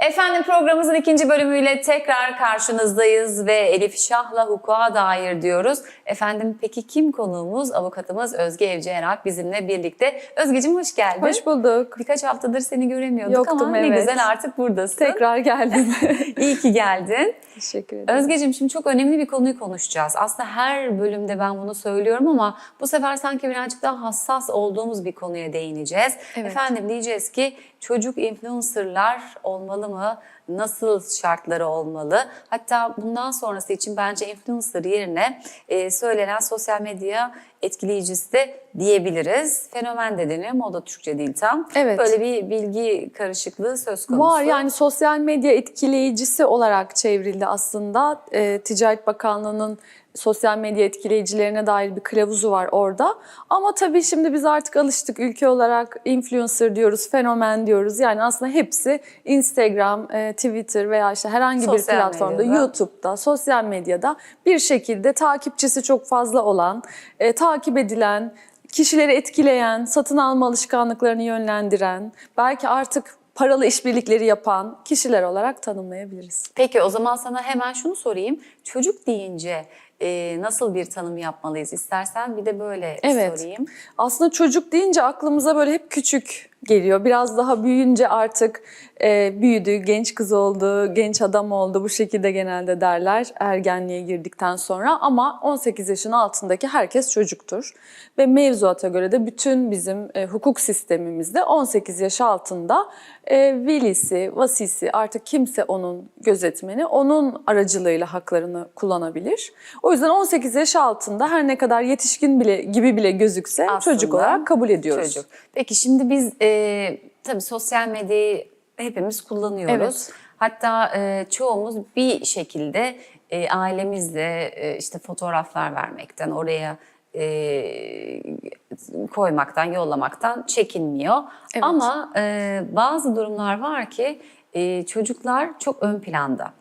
Efendim programımızın ikinci bölümüyle tekrar karşınızdayız ve Elif Şah'la hukuka dair diyoruz. Efendim peki kim konuğumuz? Avukatımız Özge Evci Erak bizimle birlikte. Özgeciğim hoş geldin. Hoş bulduk. Birkaç haftadır seni göremiyorduk Yoktum, ama ne evet. güzel artık buradasın. Tekrar geldim. İyi ki geldin. Teşekkür ederim. Özgeciğim şimdi çok önemli bir konuyu konuşacağız. Aslında her bölümde ben bunu söylüyorum ama bu sefer sanki birazcık daha hassas olduğumuz bir konuya değineceğiz. Evet. Efendim diyeceğiz ki çocuk influencerlar olmalı mı? Nasıl şartları olmalı? Hatta bundan sonrası için bence influencer yerine e, söylenen sosyal medya etkileyicisi de diyebiliriz. Fenomen de deniyor ama o da Türkçe değil tam. Evet. Böyle bir bilgi karışıklığı söz konusu. Var yani sosyal medya etkileyicisi olarak çevrildi aslında. Ee, Ticaret Bakanlığı'nın sosyal medya etkileyicilerine dair bir kılavuzu var orada. Ama tabii şimdi biz artık alıştık ülke olarak influencer diyoruz, fenomen diyoruz. Yani aslında hepsi Instagram, e, Twitter veya işte herhangi bir Sosyal platformda, medyada. YouTube'da, sosyal medyada bir şekilde takipçisi çok fazla olan, e, takip edilen, kişileri etkileyen, satın alma alışkanlıklarını yönlendiren, belki artık paralı işbirlikleri yapan kişiler olarak tanımlayabiliriz. Peki o zaman sana hemen şunu sorayım. Çocuk deyince e, nasıl bir tanım yapmalıyız? İstersen bir de böyle Evet. sorayım. Aslında çocuk deyince aklımıza böyle hep küçük geliyor. Biraz daha büyüyünce artık e, büyüdü, genç kız oldu, genç adam oldu. Bu şekilde genelde derler ergenliğe girdikten sonra. Ama 18 yaşın altındaki herkes çocuktur. Ve mevzuata göre de bütün bizim e, hukuk sistemimizde 18 yaş altında e, velisi, vasisi artık kimse onun gözetmeni, onun aracılığıyla haklarını kullanabilir. O yüzden 18 yaş altında her ne kadar yetişkin bile gibi bile gözükse çocuk Aslında olarak kabul ediyoruz. Çocuk. Peki şimdi biz e, tabii sosyal medyayı hepimiz kullanıyoruz. Evet. Hatta e, çoğumuz bir şekilde e, ailemizle e, işte fotoğraflar vermekten, oraya e, koymaktan, yollamaktan çekinmiyor. Evet. Ama e, bazı durumlar var ki e, çocuklar çok ön planda.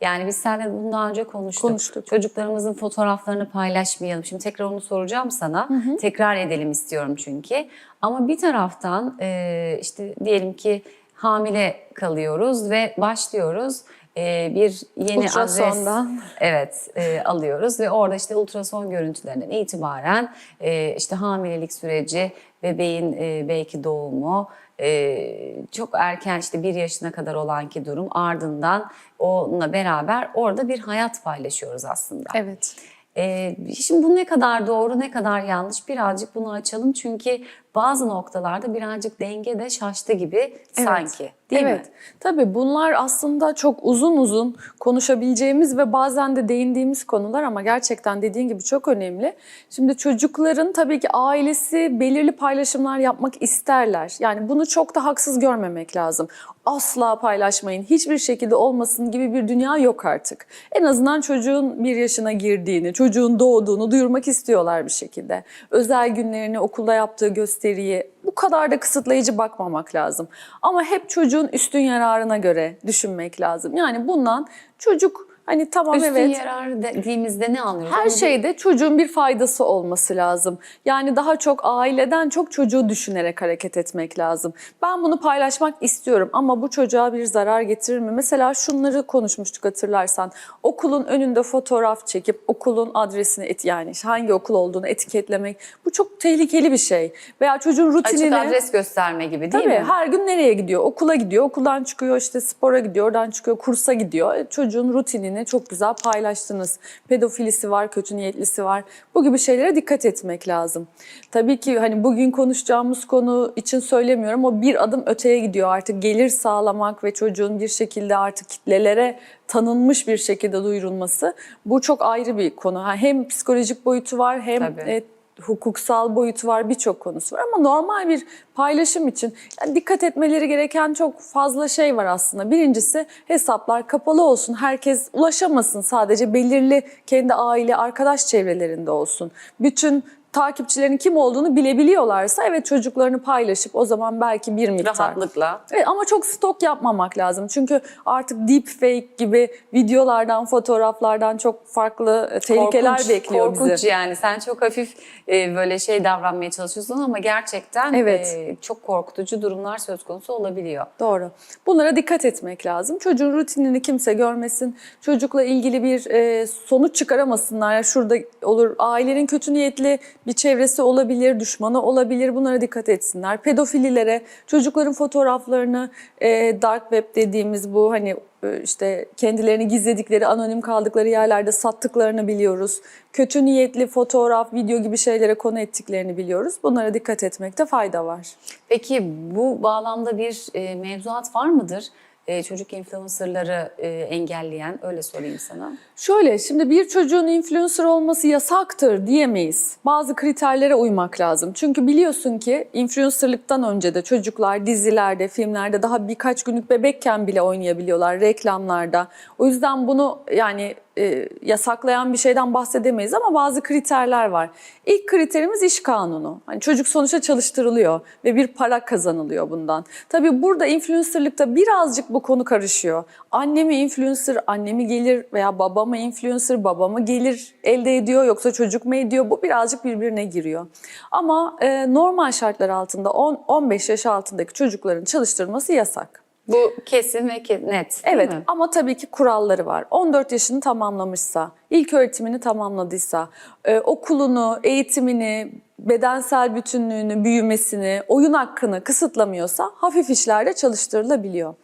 Yani biz seninle bunu daha önce konuştuk. Konuştuk. Çocuklarımızın fotoğraflarını paylaşmayalım. Şimdi tekrar onu soracağım sana. Tekrar edelim istiyorum çünkü. Ama bir taraftan e, işte diyelim ki hamile kalıyoruz ve başlıyoruz. E, bir yeni adres Ultrasondan. evet e, alıyoruz ve orada işte ultrason görüntülerinden itibaren e, işte hamilelik süreci, bebeğin e, belki doğumu, e, çok erken işte bir yaşına kadar olan ki durum ardından onunla beraber orada bir hayat paylaşıyoruz aslında. Evet. Ee, şimdi bu ne kadar doğru ne kadar yanlış birazcık bunu açalım çünkü bazı noktalarda birazcık denge de şaştı gibi sanki değil evet. mi? Tabii bunlar aslında çok uzun uzun konuşabileceğimiz ve bazen de değindiğimiz konular ama gerçekten dediğin gibi çok önemli. Şimdi çocukların tabii ki ailesi belirli paylaşımlar yapmak isterler. Yani bunu çok da haksız görmemek lazım. Asla paylaşmayın, hiçbir şekilde olmasın gibi bir dünya yok artık. En azından çocuğun bir yaşına girdiğini, çocuğun doğduğunu duyurmak istiyorlar bir şekilde. Özel günlerini, okulda yaptığı gösteriyi bu kadar da kısıtlayıcı bakmamak lazım. Ama hep çocuğun üstün yararına göre düşünmek lazım. Yani bundan çocuk hani tamam Üstün evet yarar dediğimizde ne anlıyoruz? her Onu şeyde çocuğun bir faydası olması lazım. Yani daha çok aileden çok çocuğu düşünerek hareket etmek lazım. Ben bunu paylaşmak istiyorum ama bu çocuğa bir zarar getirir mi? Mesela şunları konuşmuştuk hatırlarsan. Okulun önünde fotoğraf çekip okulun adresini et yani hangi okul olduğunu etiketlemek. Bu çok tehlikeli bir şey. Veya çocuğun rutinini Açık adres gösterme gibi değil Tabii mi? her gün nereye gidiyor? Okula gidiyor, okuldan çıkıyor işte spora gidiyor, oradan çıkıyor kursa gidiyor. E, Çocuğun rutinini çok güzel paylaştınız. Pedofilisi var, kötü niyetlisi var. Bu gibi şeylere dikkat etmek lazım. Tabii ki hani bugün konuşacağımız konu için söylemiyorum. O bir adım öteye gidiyor artık gelir sağlamak ve çocuğun bir şekilde artık kitlelere tanınmış bir şekilde duyurulması. Bu çok ayrı bir konu. Hem psikolojik boyutu var hem Tabii. Hukuksal boyutu var, birçok konusu var ama normal bir paylaşım için yani dikkat etmeleri gereken çok fazla şey var aslında. Birincisi hesaplar kapalı olsun, herkes ulaşamasın sadece belirli kendi aile, arkadaş çevrelerinde olsun. Bütün takipçilerin kim olduğunu bilebiliyorlarsa evet çocuklarını paylaşıp o zaman belki bir miktar. Rahatlıkla. Evet, ama çok stok yapmamak lazım. Çünkü artık deepfake gibi videolardan, fotoğraflardan çok farklı e, tehlikeler Korkunç, bekliyor korkunç bizi. yani. Sen çok hafif e, böyle şey davranmaya çalışıyorsun ama gerçekten Evet. e, çok korkutucu durumlar söz konusu olabiliyor. Doğru. Bunlara dikkat etmek lazım. Çocuğun rutinini kimse görmesin. Çocukla ilgili bir e, sonuç çıkaramasınlar. Ya şurada olur ailenin kötü niyetli bir çevresi olabilir, düşmanı olabilir. Bunlara dikkat etsinler. Pedofililere çocukların fotoğraflarını e, dark web dediğimiz bu hani e, işte kendilerini gizledikleri, anonim kaldıkları yerlerde sattıklarını biliyoruz. Kötü niyetli fotoğraf, video gibi şeylere konu ettiklerini biliyoruz. Bunlara dikkat etmekte fayda var. Peki bu bağlamda bir e, mevzuat var mıdır? E, çocuk influencerları e, engelleyen öyle sorayım sana. Şöyle şimdi bir çocuğun influencer olması yasaktır diyemeyiz. Bazı kriterlere uymak lazım. Çünkü biliyorsun ki influencerlıktan önce de çocuklar dizilerde, filmlerde daha birkaç günlük bebekken bile oynayabiliyorlar reklamlarda. O yüzden bunu yani e, yasaklayan bir şeyden bahsedemeyiz ama bazı kriterler var. İlk kriterimiz iş kanunu. Hani çocuk sonuçta çalıştırılıyor ve bir para kazanılıyor bundan. Tabii burada influencerlıkta birazcık bu konu karışıyor. Anne mi influencer, anne mi gelir veya baba mı influencer, baba mı gelir elde ediyor yoksa çocuk mu ediyor? Bu birazcık birbirine giriyor. Ama e, normal şartlar altında 10-15 yaş altındaki çocukların çalıştırılması yasak. Bu kesin ve ke- net Evet mi? ama tabii ki kuralları var. 14 yaşını tamamlamışsa, ilk öğretimini tamamladıysa, e, okulunu, eğitimini, bedensel bütünlüğünü, büyümesini, oyun hakkını kısıtlamıyorsa hafif işlerde çalıştırılabiliyor.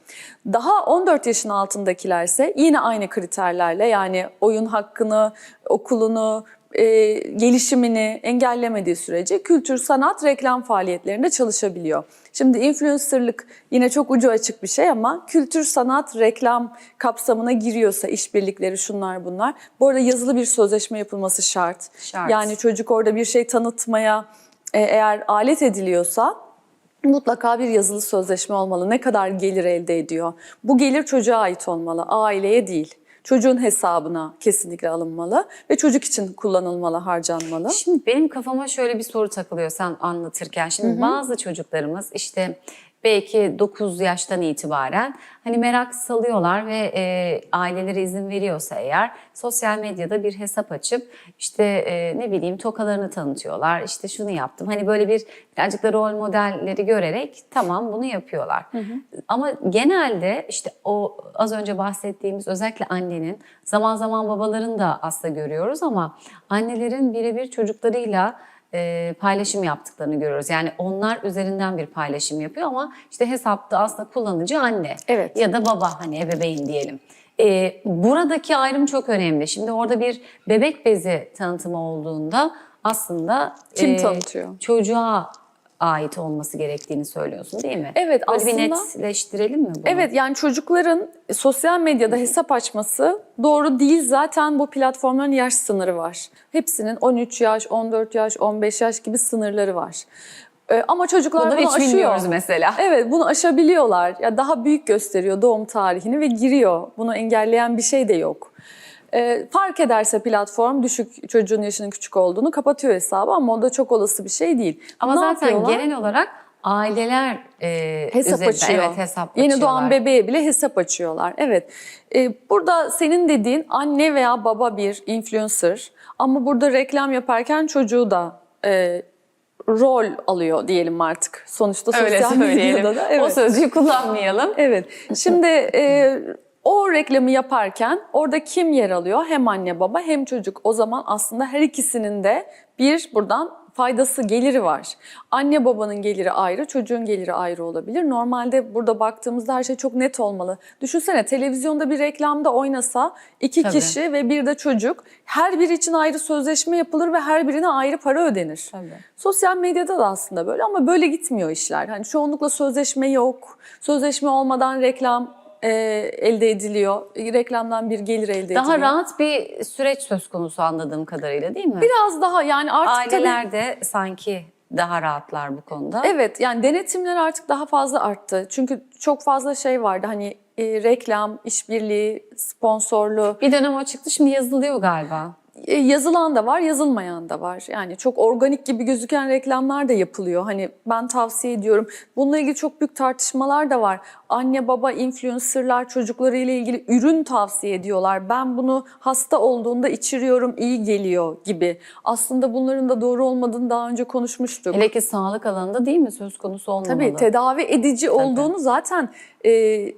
Daha 14 yaşın altındakilerse yine aynı kriterlerle yani oyun hakkını, okulunu, e, gelişimini engellemediği sürece kültür, sanat, reklam faaliyetlerinde çalışabiliyor. Şimdi influencerlık yine çok ucu açık bir şey ama kültür, sanat, reklam kapsamına giriyorsa işbirlikleri şunlar bunlar. Bu arada yazılı bir sözleşme yapılması şart. Şart. Yani çocuk orada bir şey tanıtmaya e, eğer alet ediliyorsa mutlaka bir yazılı sözleşme olmalı. Ne kadar gelir elde ediyor? Bu gelir çocuğa ait olmalı, aileye değil. Çocuğun hesabına kesinlikle alınmalı ve çocuk için kullanılmalı, harcanmalı. Şimdi benim kafama şöyle bir soru takılıyor sen anlatırken. Şimdi bazı çocuklarımız işte belki 9 yaştan itibaren hani merak salıyorlar ve e, aileleri izin veriyorsa eğer sosyal medyada bir hesap açıp işte e, ne bileyim tokalarını tanıtıyorlar. İşte şunu yaptım. Hani böyle bir birazcık da rol modelleri görerek tamam bunu yapıyorlar. Ama genelde işte o az önce bahsettiğimiz özellikle annenin zaman zaman babaların da aslında görüyoruz ama annelerin birebir çocuklarıyla e, paylaşım yaptıklarını görüyoruz. Yani onlar üzerinden bir paylaşım yapıyor ama işte hesapta aslında kullanıcı anne Evet. ya da baba hani ebeveyn diyelim. E, buradaki ayrım çok önemli. Şimdi orada bir bebek bezi tanıtımı olduğunda aslında Kim tanıtıyor? Çocuğa ait olması gerektiğini söylüyorsun değil mi? Evet, Böyle bir aslında- netleştirelim mi bunu? Evet yani çocukların sosyal medyada hesap açması doğru değil. Zaten bu platformların yaş sınırı var. Hepsinin 13 yaş, 14 yaş, 15 yaş gibi sınırları var. Ee, ama çocuklar Bunları bunu hiç aşıyor. bilmiyoruz mesela. Evet bunu aşabiliyorlar. Ya daha büyük gösteriyor doğum tarihini ve giriyor. Bunu engelleyen bir şey de yok. Ee, fark ederse platform düşük çocuğun yaşının küçük olduğunu kapatıyor hesabı ama o da çok olası bir şey değil. Ama Ne zaten yapıyorlar? genel olarak aileler e, hesap üzerinden- açıyor. Evet hesap Yeni açıyorlar. doğan bebeğe bile hesap açıyorlar. Evet. Ee, burada senin dediğin anne veya baba bir influencer ama burada reklam yaparken çocuğu da e, rol alıyor diyelim artık. Sonuçta Öyle sosyal söyleyelim. medyada da. O Evet. sözcüğü kullanmayalım. Evet. Şimdi e, o reklamı yaparken orada kim yer alıyor? Hem anne baba hem çocuk. O zaman aslında her ikisinin de bir buradan faydası, geliri var. Anne babanın geliri ayrı, çocuğun geliri ayrı olabilir. Normalde burada baktığımızda her şey çok net olmalı. Düşünsene televizyonda bir reklamda oynasa iki Tabii. kişi ve bir de çocuk her biri için ayrı sözleşme yapılır ve her birine ayrı para ödenir. Tabii. Sosyal medyada da aslında böyle ama böyle gitmiyor işler. Hani çoğunlukla sözleşme yok. Sözleşme olmadan reklam e, elde ediliyor. Reklamdan bir gelir elde Daha ediliyor. rahat bir süreç söz konusu anladığım kadarıyla değil mi? Biraz daha yani artık Aileler de sanki daha rahatlar bu konuda. Evet yani denetimler artık daha fazla arttı. Çünkü çok fazla şey vardı hani e, reklam, işbirliği, sponsorlu. Bir dönem o çıktı şimdi yazılıyor galiba. E, Yazılan da var, yazılmayan da var. Yani çok organik gibi gözüken reklamlar da yapılıyor. Hani ben tavsiye ediyorum. Bununla ilgili çok büyük tartışmalar da var. Anne baba influencerlar çocuklarıyla ilgili ürün tavsiye ediyorlar. Ben bunu hasta olduğunda içiriyorum, iyi geliyor gibi. Aslında bunların da doğru olmadığını daha önce konuşmuştuk. Hele ki sağlık alanında değil mi söz konusu olmamalı? Tabii tedavi edici olduğunu zaten e,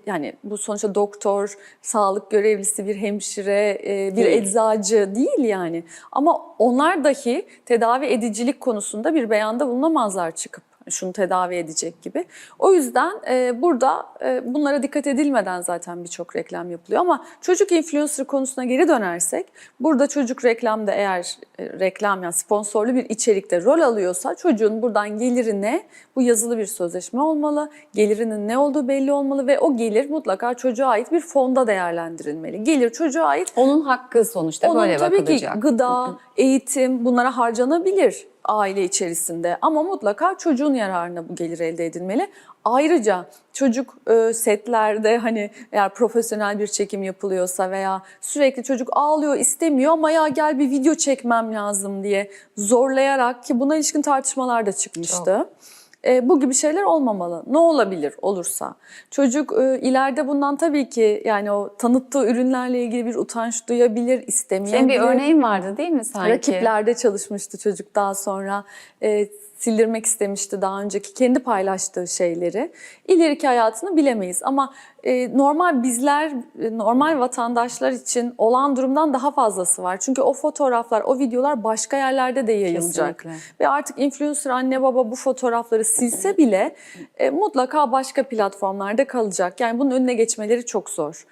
yani bu sonuçta doktor, sağlık görevlisi, bir hemşire, e, bir Değil. eczacı değil yani. Ama onlar dahi tedavi edicilik konusunda bir beyanda bulunamazlar çıkıp şunu tedavi edecek gibi. O yüzden e, burada e, bunlara dikkat edilmeden zaten birçok reklam yapılıyor. Ama çocuk influencer konusuna geri dönersek burada çocuk reklamda eğer e, reklam yani sponsorlu bir içerikte rol alıyorsa çocuğun buradan geliri ne? Bu yazılı bir sözleşme olmalı. Gelirinin ne olduğu belli olmalı ve o gelir mutlaka çocuğa ait bir fonda değerlendirilmeli. Gelir çocuğa ait Onun hakkı sonuçta onun böyle tabii bakılacak. ki gıda, eğitim bunlara harcanabilir aile içerisinde ama mutlaka çocuğun yararına bu gelir elde edilmeli. Ayrıca çocuk e, setlerde hani eğer profesyonel bir çekim yapılıyorsa veya sürekli çocuk ağlıyor istemiyor ama ya gel bir video çekmem lazım diye zorlayarak ki buna ilişkin tartışmalar da çıkmıştı. E, bu gibi şeyler olmamalı. Ne olabilir olursa? Çocuk e, ileride bundan tabii ki yani o tanıttığı ürünlerle ilgili bir utanç duyabilir, istemeyebilir. Senin bir örneğin vardı değil mi sanki? Rakiplerde çalışmıştı çocuk daha sonra. E, sildirmek istemişti daha önceki kendi paylaştığı şeyleri. İleriki hayatını bilemeyiz ama e, normal bizler, e, normal vatandaşlar için olan durumdan daha fazlası var. Çünkü o fotoğraflar, o videolar başka yerlerde de yayılacak. Kesinlikle. Ve artık influencer anne baba bu fotoğrafları silse bile e, mutlaka başka platformlarda kalacak. Yani bunun önüne geçmeleri çok zor.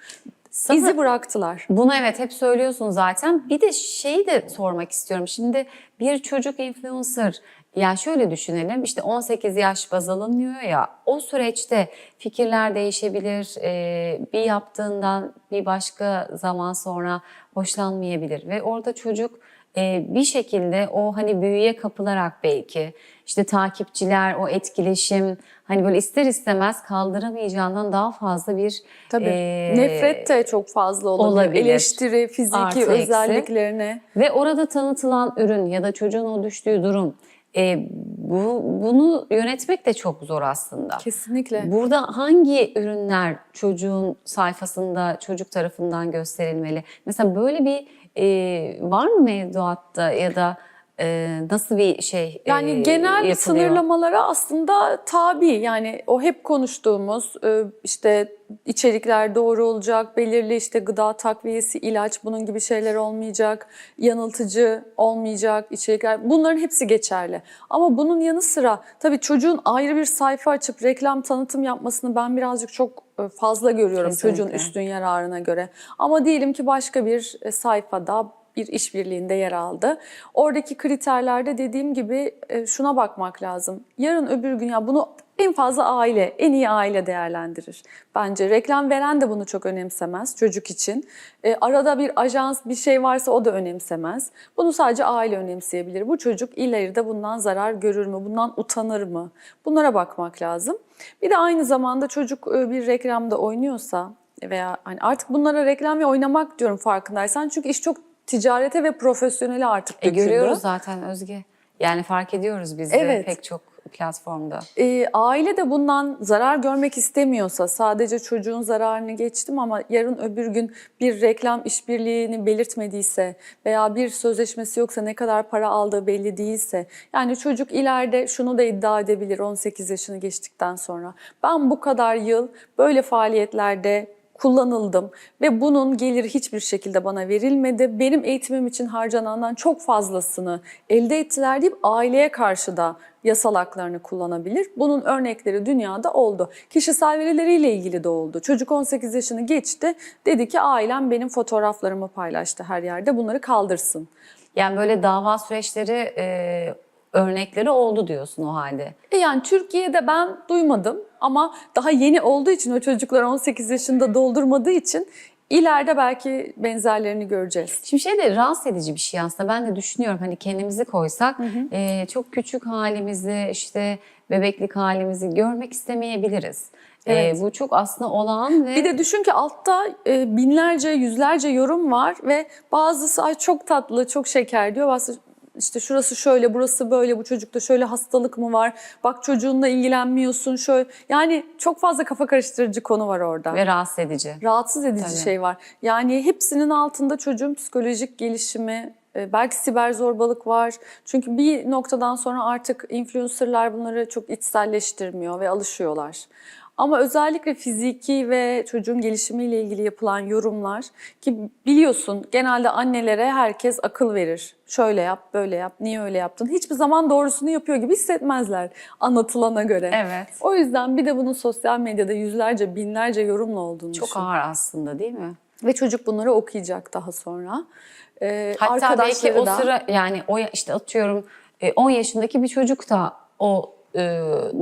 Sana- İzi bıraktılar. Bunu evet hep söylüyorsun zaten. Bir de şeyi de sormak istiyorum. Şimdi bir çocuk influencer ya şöyle düşünelim işte 18 yaş baz alınıyor ya o süreçte fikirler değişebilir. Bir yaptığından bir başka zaman sonra hoşlanmayabilir ve orada çocuk bir şekilde o hani büyüye kapılarak belki işte takipçiler o etkileşim hani böyle ister istemez kaldıramayacağından daha fazla bir Tabii. e, Nefret de çok fazla olabilir. olabilir. Eleştiri, fiziki Artı eksi. özelliklerine. Ve orada tanıtılan ürün ya da çocuğun o düştüğü durum e, bu bunu yönetmek de çok zor aslında. Kesinlikle. Burada hangi ürünler çocuğun sayfasında çocuk tarafından gösterilmeli? Mesela böyle bir e, var mı mevduatta ya da e, nasıl bir şey e, Yani genel yapılıyor? sınırlamalara aslında tabi. Yani o hep konuştuğumuz e, işte içerikler doğru olacak, belirli işte gıda takviyesi, ilaç bunun gibi şeyler olmayacak, yanıltıcı olmayacak içerikler. Bunların hepsi geçerli. Ama bunun yanı sıra tabii çocuğun ayrı bir sayfa açıp reklam tanıtım yapmasını ben birazcık çok e, fazla görüyorum Kesinlikle. çocuğun üstün yararına göre. Ama diyelim ki başka bir e, sayfada bir işbirliğinde yer aldı. Oradaki kriterlerde dediğim gibi e, şuna bakmak lazım. Yarın öbür gün ya bunu en fazla aile, en iyi aile değerlendirir. Bence reklam veren de bunu çok önemsemez çocuk için. E, arada bir ajans bir şey varsa o da önemsemez. Bunu sadece aile önemseyebilir. Bu çocuk ileride bundan zarar görür mü? Bundan utanır mı? Bunlara bakmak lazım. Bir de aynı zamanda çocuk e, bir reklamda oynuyorsa veya hani artık bunlara reklam ve oynamak diyorum farkındaysan. Çünkü iş çok ticarete ve profesyonele artık E, döküldü. görüyoruz zaten Özge. Yani fark ediyoruz biz de Evet. pek çok platformda. E, aile de bundan zarar görmek istemiyorsa sadece çocuğun zararını geçtim ama yarın öbür gün bir reklam işbirliğini belirtmediyse veya bir sözleşmesi yoksa ne kadar para aldığı belli değilse yani çocuk ileride şunu da iddia edebilir 18 yaşını geçtikten sonra ben bu kadar yıl böyle faaliyetlerde kullanıldım ve bunun geliri hiçbir şekilde bana verilmedi. Benim eğitimim için harcanandan çok fazlasını elde ettiler deyip aileye karşı da yasal haklarını kullanabilir. Bunun örnekleri dünyada oldu. Kişisel verileriyle ilgili de oldu. Çocuk 18 yaşını geçti. Dedi ki ailem benim fotoğraflarımı paylaştı her yerde. Bunları kaldırsın. Yani böyle dava süreçleri e, örnekleri oldu diyorsun o halde. E yani Türkiye'de ben duymadım ama daha yeni olduğu için o çocuklar 18 yaşında doldurmadığı için ileride belki benzerlerini göreceğiz. Şimdi şey de rahatsız edici bir şey aslında. Ben de düşünüyorum hani kendimizi koysak e, çok küçük halimizi işte bebeklik halimizi görmek istemeyebiliriz. Evet. E, bu çok aslında olağan ve Bir de düşün ki altta e, binlerce, yüzlerce yorum var ve bazısı ay çok tatlı, çok şeker diyor. Bazısı işte şurası şöyle, burası böyle, bu çocukta şöyle hastalık mı var? Bak çocuğunla ilgilenmiyorsun şöyle. Yani çok fazla kafa karıştırıcı konu var orada. ve rahatsız edici. Rahatsız edici Tabii. şey var. Yani hepsinin altında çocuğun psikolojik gelişimi, e, belki siber zorbalık var. Çünkü bir noktadan sonra artık influencerlar bunları çok içselleştirmiyor ve alışıyorlar. Ama özellikle fiziki ve çocuğun gelişimiyle ilgili yapılan yorumlar ki biliyorsun genelde annelere herkes akıl verir. Şöyle yap, böyle yap, niye öyle yaptın? Hiçbir zaman doğrusunu yapıyor gibi hissetmezler anlatılana göre. Evet. O yüzden bir de bunun sosyal medyada yüzlerce, binlerce yorumla olduğunu Çok düşün. ağır aslında değil mi? Ve çocuk bunları okuyacak daha sonra. Ee, Hatta belki o da- sıra yani o işte atıyorum e, 10 yaşındaki bir çocuk da o e,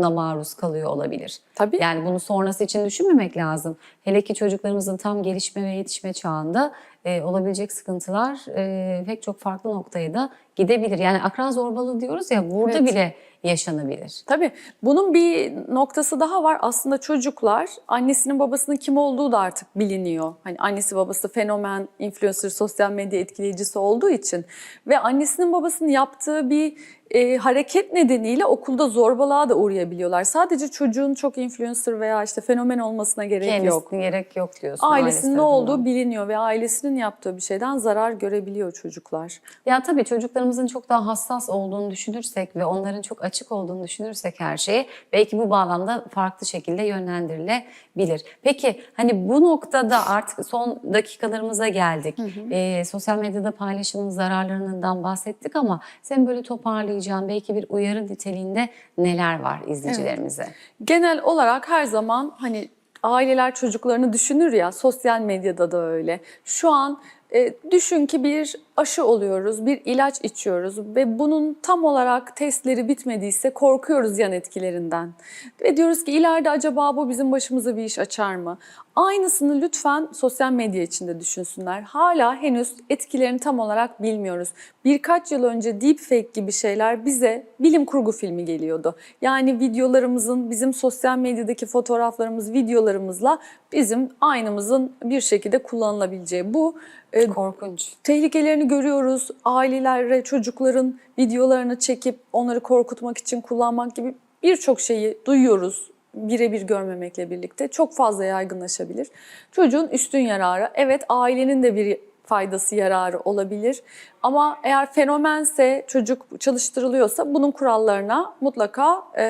maruz kalıyor olabilir. Tabii. Yani bunu sonrası için düşünmemek lazım. Hele ki çocuklarımızın tam gelişme ve yetişme çağında e, olabilecek sıkıntılar e, pek çok farklı noktaya da gidebilir. Yani akran zorbalığı diyoruz ya burada Evet. bile yaşanabilir. Tabii bunun bir noktası daha var. Aslında çocuklar annesinin babasının kim olduğu da artık biliniyor. Hani annesi babası fenomen, influencer, sosyal medya etkileyicisi olduğu için ve annesinin babasının yaptığı bir e, hareket nedeniyle okulda zorbalığa da uğrayabiliyorlar. Sadece çocuğun çok influencer veya işte fenomen olmasına gerek yok. Gerek yok diyorsun. ailesi Ailesinin ne olduğu biliniyor ve ailesinin yaptığı bir şeyden zarar görebiliyor çocuklar. Ya tabii çocuklarımızın çok daha hassas olduğunu düşünürsek ve onların çok açık olduğunu düşünürsek her şeye belki bu bağlamda farklı şekilde yönlendirilebilir. Peki hani bu noktada artık son dakikalarımıza geldik. Ee, sosyal medyada paylaşımın zararlarından bahsettik ama sen böyle toparlayacağın belki bir uyarı niteliğinde neler var izleyicilerimize? Genel olarak her zaman hani aileler çocuklarını düşünür ya sosyal medyada da öyle. Şu an e, düşün ki bir aşı oluyoruz, bir ilaç içiyoruz ve bunun tam olarak testleri bitmediyse korkuyoruz yan etkilerinden. Ve diyoruz ki ileride acaba bu bizim başımıza bir iş açar mı? Aynısını lütfen sosyal medya içinde düşünsünler. Hala henüz etkilerini tam olarak bilmiyoruz. Birkaç yıl önce deepfake gibi şeyler bize bilim kurgu filmi geliyordu. Yani videolarımızın, bizim sosyal medyadaki fotoğraflarımız, videolarımızla bizim aynımızın bir şekilde kullanılabileceği. Bu e, Korkunç. tehlikelerini görüyoruz. Ailelere çocukların videolarını çekip onları korkutmak için kullanmak gibi birçok şeyi duyuyoruz birebir görmemekle birlikte çok fazla yaygınlaşabilir. Çocuğun üstün yararı, evet ailenin de bir faydası yararı olabilir. Ama eğer fenomense, çocuk çalıştırılıyorsa bunun kurallarına mutlaka e,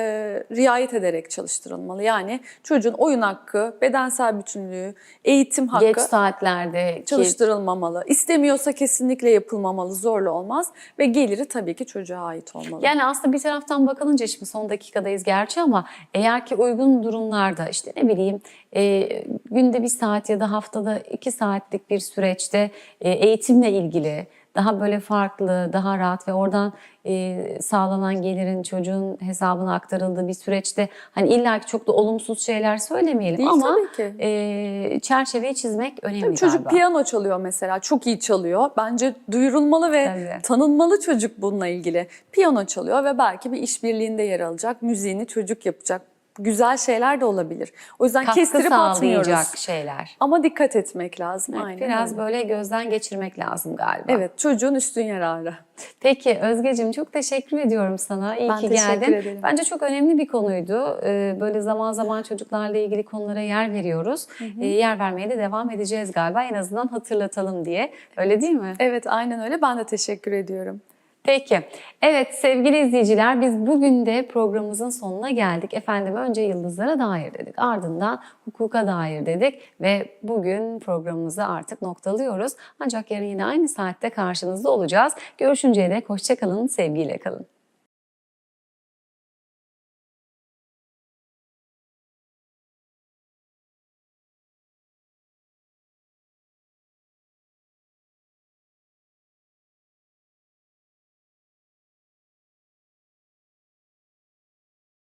riayet ederek çalıştırılmalı. Yani çocuğun oyun hakkı, bedensel bütünlüğü, eğitim hakkı Geç saatlerde çalıştırılmamalı. İstemiyorsa kesinlikle yapılmamalı, zorla olmaz ve geliri tabii ki çocuğa ait olmalı. Yani aslında bir taraftan bakılınca şimdi son dakikadayız gerçi ama eğer ki uygun durumlarda işte ne bileyim e, günde bir saat ya da haftada iki saatlik bir süreçte e, eğitimle ilgili daha böyle farklı, daha rahat ve oradan e, sağlanan gelirin çocuğun hesabına aktarıldığı bir süreçte hani illaki çok da olumsuz şeyler söylemeyelim Değil, ama tabii ki. e, çerçeveyi çizmek önemli Tabii çocuk galiba. piyano çalıyor mesela, çok iyi çalıyor. Bence duyurulmalı ve Tabii. tanınmalı çocuk bununla ilgili. Piyano çalıyor ve belki bir işbirliğinde yer alacak, müziğini çocuk yapacak. Güzel şeyler de olabilir. O yüzden Katkı kestirip atmıyoruz. şeyler. Ama dikkat etmek lazım. Evet, Aynen Biraz öyle. böyle gözden geçirmek lazım galiba. Evet, çocuğun üstün yararı. Peki Özgeciğim çok teşekkür ediyorum sana. İyi Ben ki geldin. ederim. Bence çok önemli bir konuydu. Ee, Böyle zaman zaman çocuklarla ilgili konulara yer veriyoruz. Ee, Yer vermeye de devam edeceğiz galiba. En azından hatırlatalım diye. Öyle değil mi? Evet, aynen öyle. Ben de teşekkür ediyorum. Peki. Evet sevgili izleyiciler biz bugün de programımızın sonuna geldik. Efendim önce yıldızlara dair dedik. Ardından hukuka dair dedik. Ve bugün programımızı artık noktalıyoruz. Ancak yarın yine aynı saatte karşınızda olacağız. Görüşünceye dek hoşçakalın, sevgiyle kalın.